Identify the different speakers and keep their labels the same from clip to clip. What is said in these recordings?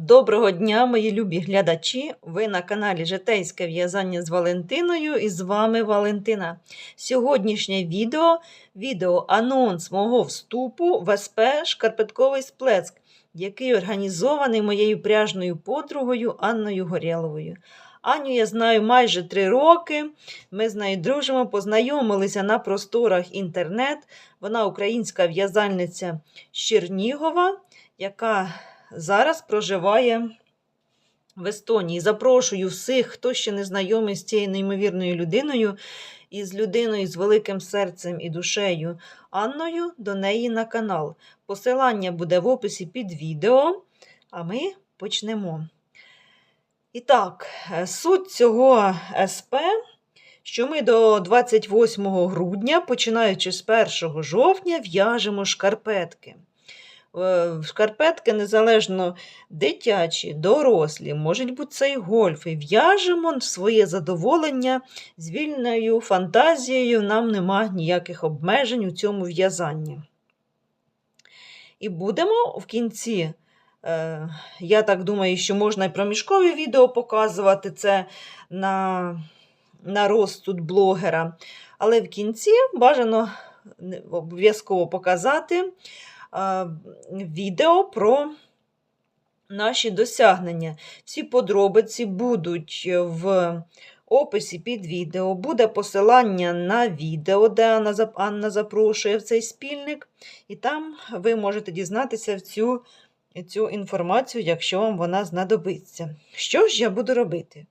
Speaker 1: Доброго дня, мої любі глядачі! Ви на каналі Житейське в'язання з Валентиною і з вами Валентина. Сьогоднішнє відео відео анонс мого вступу в СП Шкарпетковий сплеск, який організований моєю пряжною подругою Анною Горєловою. Аню я знаю майже три роки. Ми з нею дружимо, познайомилися на просторах інтернет. Вона українська в'язальниця з Чернігова, яка зараз проживає в Естонії. Запрошую всіх, хто ще не знайомий з цією неймовірною людиною і з людиною з великим серцем і душею Анною до неї на канал. Посилання буде в описі під відео, а ми почнемо. І так, е, суть цього СП, що ми до 28 грудня, починаючи з 1 жовтня, в'яжемо шкарпетки. Е, Шкарпетки незалежно дитячі, дорослі, можуть бути це і гольфи. В'яжемо своє задоволення з вільною фантазією, нам нема ніяких обмежень у цьому в'язанні. І будемо в кінці, е, я так думаю, що можна і проміжкові відео показувати це на, на розсуд блогера. Але в кінці бажано обов'язково показати відео про наші досягнення. Всі подробиці будуть в описі під відео. Буде посилання на відео, де Анна, запрошує в цей спільник, і там ви можете дізнатися цю, цю інформацію, якщо вам вона знадобиться. Що ж я буду робити?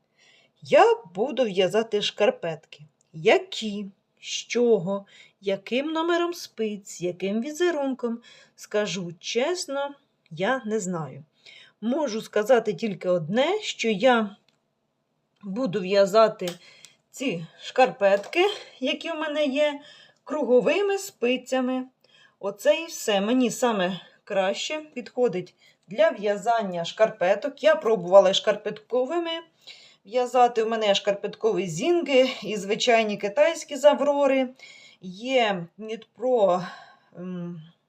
Speaker 1: Я буду в'язати шкарпетки. Які, з чого, яким номером спиць, яким візерунком, скажу чесно, я не знаю. Можу сказати тільки одне, що я буду в'язати ці шкарпетки, які в мене є, круговими спицями. Оце і все. Мені саме краще підходить для в'язання шкарпеток. Я пробувала шкарпетковими в'язати. У мене шкарпеткові зінги і звичайні китайські заврори. Є Нітпро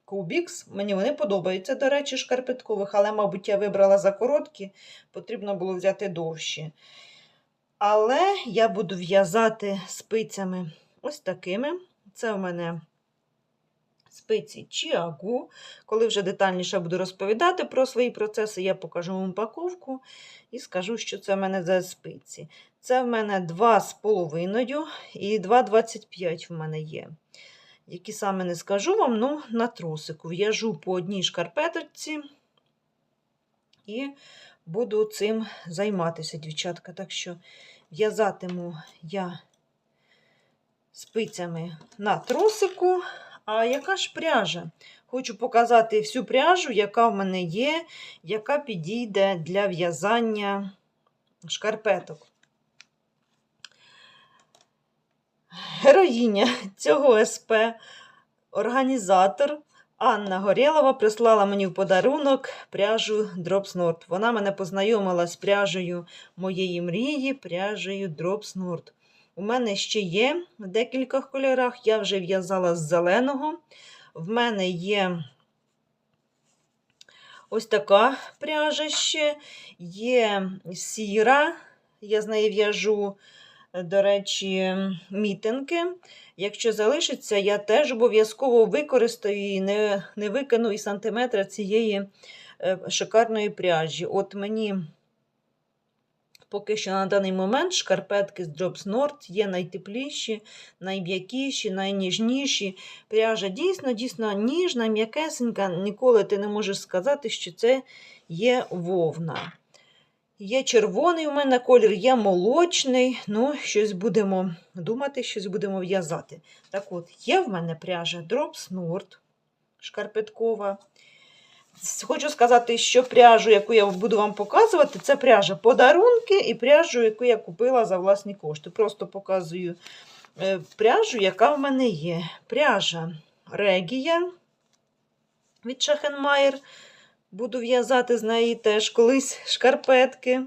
Speaker 1: Кубікс. Мені вони подобаються, до речі, шкарпеткових, але, мабуть, я вибрала за короткі, потрібно було взяти довші. Але я буду в'язати спицями ось такими. Це в мене спиці Чіагу. Коли вже детальніше буду розповідати про свої процеси, я покажу вам упаковку і скажу, що це в мене за спиці. Це в мене 2,5 і 2,25 в мене є. Які саме не скажу вам, ну, на тросику. В'яжу по одній шкарпеточці і буду цим займатися, дівчатка. Так що в'язатиму я спицями на тросику. А яка ж пряжа? Хочу показати всю пряжу, яка в мене є, яка підійде для в'язання шкарпеток. Героїня цього СП, організатор Анна Горєлова прислала мені в подарунок пряжу Nord. Вона мене познайомила з пряжею моєї мрії, пряжею Nord. У мене ще є в декількох кольорах. Я вже в'язала з зеленого. В мене є ось така пряжа ще, є сіра, я з неї в'яжу, до речі, мітинки. Якщо залишиться, я теж обов'язково використаю і не, не викину і сантиметра цієї е, шикарної пряжі. От мені поки що на даний момент шкарпетки з Drops Nord є найтепліші, найм'якіші, найніжніші. Пряжа дійсно, дійсно ніжна, м'якесенька. Ніколи ти не можеш сказати, що це є вовна. Є червоний у мене колір, є молочний. Ну, щось будемо думати, щось будемо в'язати. Так от, є в мене пряжа Drops Nord шкарпеткова. Хочу сказати, що пряжу, яку я буду вам показувати, це пряжа подарунки і пряжу, яку я купила за власні кошти. Просто показую е, пряжу, яка в мене є. Пряжа Регія від Шахенмайер. Буду в'язати з неї теж колись шкарпетки.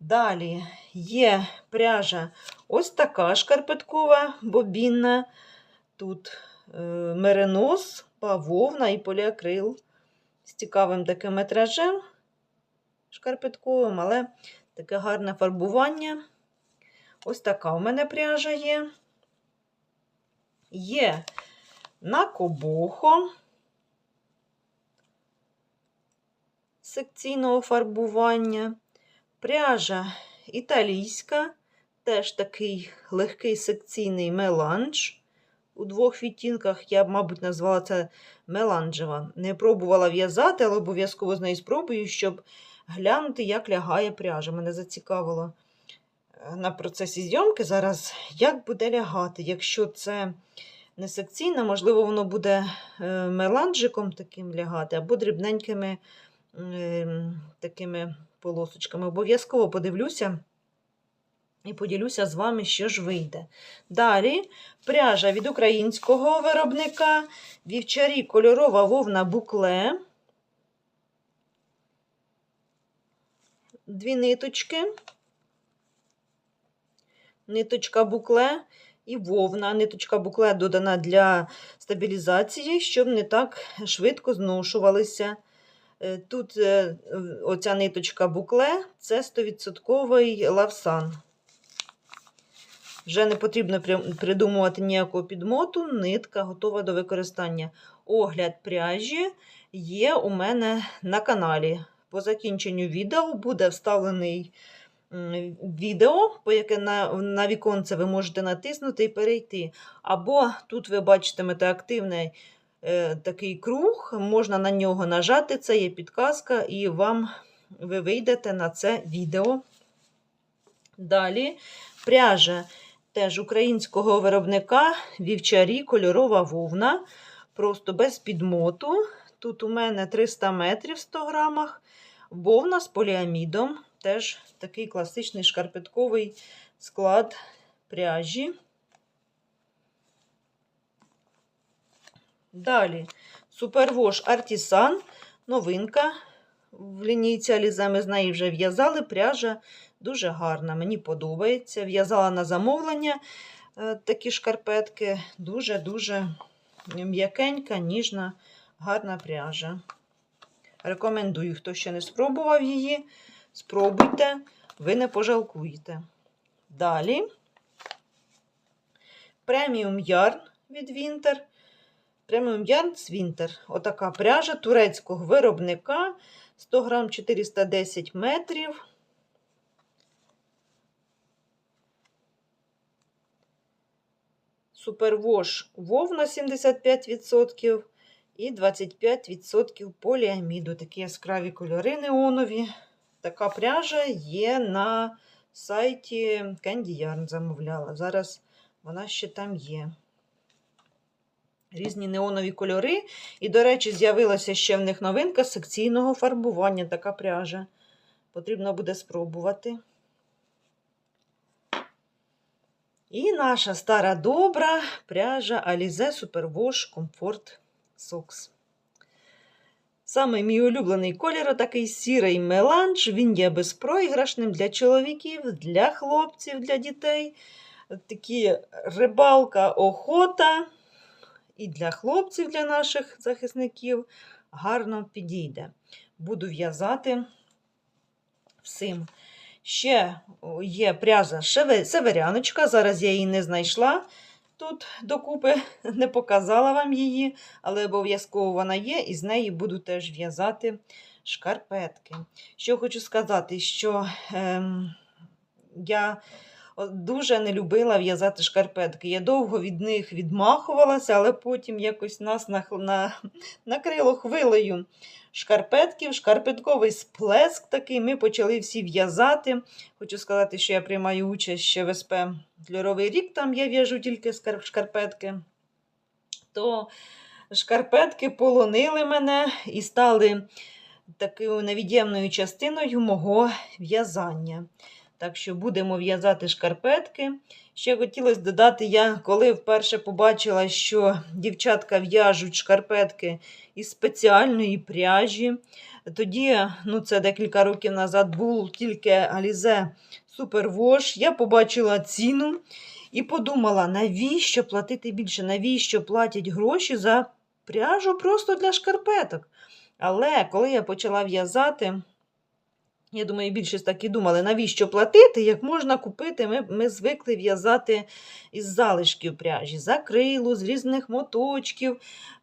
Speaker 1: Далі є пряжа ось така шкарпеткова, бобінна. Тут е, меринос, бавовна і поліакрил з цікавим таким метражем. шкарпетковим, але таке гарне фарбування. Ось така у мене пряжа є. Є на кобохо секційного фарбування. Пряжа італійська, теж такий легкий секційний меланж. У двох відтінках я мабуть, назвала це меланжева. Не пробувала в'язати, але обов'язково з нею спробую, щоб глянути, як лягає пряжа. Мене зацікавило е, на процесі зйомки зараз, як буде лягати. Якщо це не секційна, можливо, воно буде е, меланжиком таким лягати, або дрібненькими ем, такими полосочками. Обов'язково подивлюся і поділюся з вами, що ж вийде. Далі пряжа від українського виробника, вівчарі кольорова вовна букле. Дві ниточки, ниточка букле і вовна. Ниточка букле додана для стабілізації, щоб не так швидко зношувалися. Е, Тут е, оця ниточка букле це 100% лавсан. Вже не потрібно придумувати ніякого підмоту, нитка готова до використання. Огляд пряжі є у мене на каналі. По закінченню відео буде вставлений відео, по яке на на віконце ви можете натиснути і перейти. Або тут ви бачитимете активний е, такий круг, можна на нього нажати, це є підказка, і вам ви вийдете на це відео. Далі пряжа теж українського виробника вівчарі, кольорова вовна, просто без підмоту. Тут у мене 300 метрів в 100 грамах, вовна з поліамідом. Теж такий класичний шкарпетковий склад пряжі. Далі супервош Артісан, новинка. В лінійці Алізе з неї вже в'язали. Пряжа дуже гарна, мені подобається. В'язала на замовлення е, такі шкарпетки. Дуже-дуже м'якенька, ніжна, гарна пряжа. Рекомендую, хто ще не спробував її, спробуйте, ви не пожалкуєте. Далі преміум ярн від Вінтер. Преміум ярн з. Отака пряжа турецького виробника 100 грам 410 метрів. Супервош вовна 75% і 25% поліаміду. Такі яскраві кольори неонові. Така пряжа є на сайті Candy Yarn замовляла. Зараз вона ще там є. Різні неонові кольори. І, до речі, з'явилася ще в них новинка секційного фарбування. Така пряжа. Потрібно буде спробувати. І наша стара добра пряжа Alize Superwash Comfort Socks. Саме мій улюблений колір такий сірий меланж. Він є безпроіграшним для чоловіків, для хлопців, для дітей. Такі рибалка, охота. І для хлопців, для наших захисників гарно підійде. Буду в'язати всім. Ще є пряжа северяночка. Зараз я її не знайшла. Тут докупи не показала вам її, але обов'язково вона є, і з неї буду теж в'язати шкарпетки. Що хочу сказати, що ем, я дуже не любила в'язати шкарпетки. Я довго від них відмахувалася, але потім якось нас на, на, накрило хвилею шкарпетків, шкарпетковий сплеск такий. Ми почали всі в'язати. Хочу сказати, що я приймаю участь ще в СП Фльоровий рік, там я в'яжу тільки шкарпетки. То шкарпетки полонили мене і стали такою невід'ємною частиною мого в'язання. Так що будемо в'язати шкарпетки. Ще хотілося додати, я коли вперше побачила, що дівчатка в'яжуть шкарпетки із спеціальної пряжі. Тоді, ну це декілька років назад, був тільки Alize Superwash. Я побачила ціну і подумала, навіщо платити більше, навіщо платять гроші за пряжу просто для шкарпеток. Але коли я почала в'язати, Я думаю, більшість так і думали, навіщо платити, як можна купити. Ми, ми звикли в'язати із залишків пряжі, з акрилу, з різних моточків.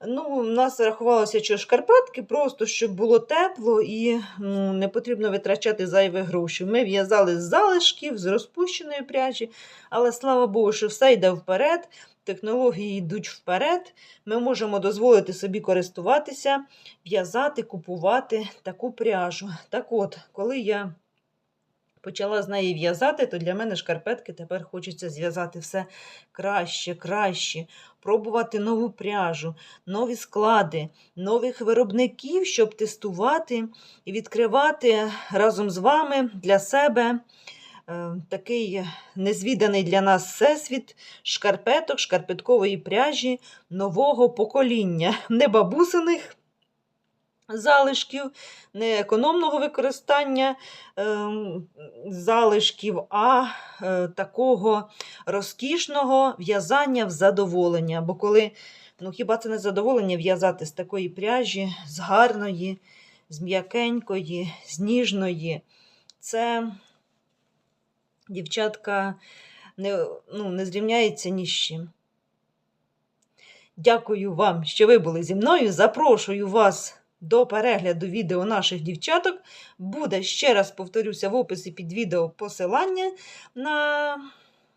Speaker 1: Ну, у нас рахувалося, що шкарпетки, просто щоб було тепло і ну, не потрібно витрачати зайві гроші. Ми в'язали з залишків, з розпущеної пряжі, але слава Богу, що все йде вперед. Технології йдуть вперед, ми можемо дозволити собі користуватися, в'язати, купувати таку пряжу. Так от, коли я почала з неї в'язати, то для мене шкарпетки тепер хочеться зв'язати все краще, краще, пробувати нову пряжу, нові склади, нових виробників, щоб тестувати і відкривати разом з вами для себе. Е, Такий незвіданий для нас всесвіт шкарпеток, шкарпеткової пряжі нового покоління, не бабусиних залишків, не економного використання ем, залишків, а е, такого розкішного в'язання в задоволення. Бо коли, ну хіба це не задоволення в'язати з такої пряжі, з гарної, з м'якенької, з ніжної. Це дівчатка не, ну, не зрівняється ні з чим. Дякую вам, що ви були зі мною. Запрошую вас до перегляду відео наших дівчаток. Буде, ще раз повторюся, в описі під відео посилання на,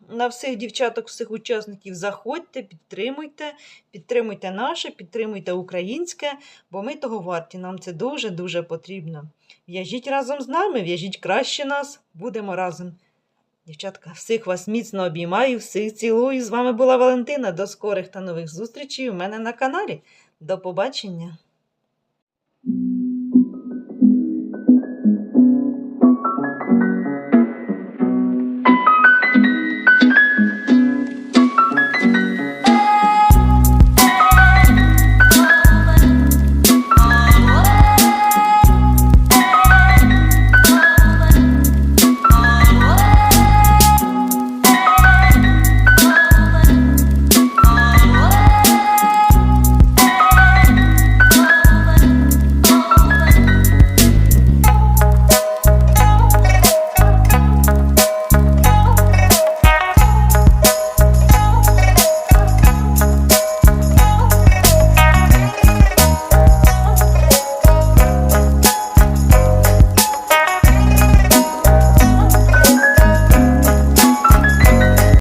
Speaker 1: на всіх дівчаток, всіх учасників. Заходьте, підтримуйте, підтримуйте наше, підтримуйте українське, бо ми того варті. Нам це дуже-дуже потрібно. В'яжіть разом з нами, в'яжіть краще нас, будемо разом. Дівчатка, всіх вас міцно обіймаю, всіх цілую. З вами була Валентина. До скорих та нових зустрічей у мене на каналі. До побачення!